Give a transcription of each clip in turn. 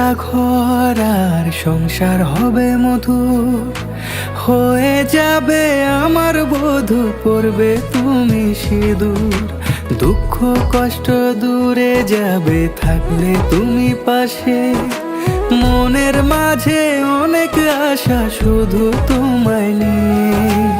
একটা ঘর আর সংসার হবে মধু হয়ে যাবে আমার বধু, পড়বে তুমি সিঁদুর। দুঃখ কষ্ট দূরে যাবে, থাকলে তুমি পাশে। মনের মাঝে অনেক আশা শুধু তোমায় নিয়ে।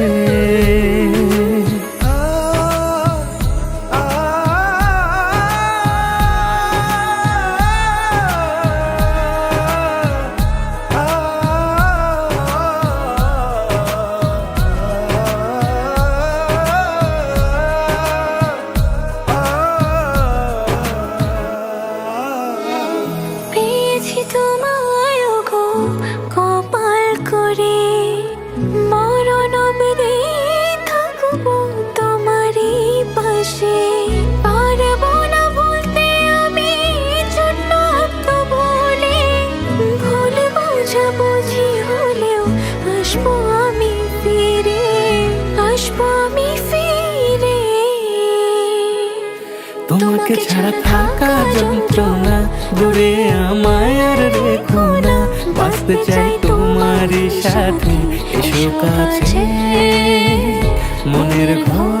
আসব আমি ফিরে। তোমাকে ছাড়া থাকা যন্ত্রণা দূরে আমায় আর রেখো না। বাঁচতে চাই তোমারই সাথে। এসো কাছে। মনের ঘরে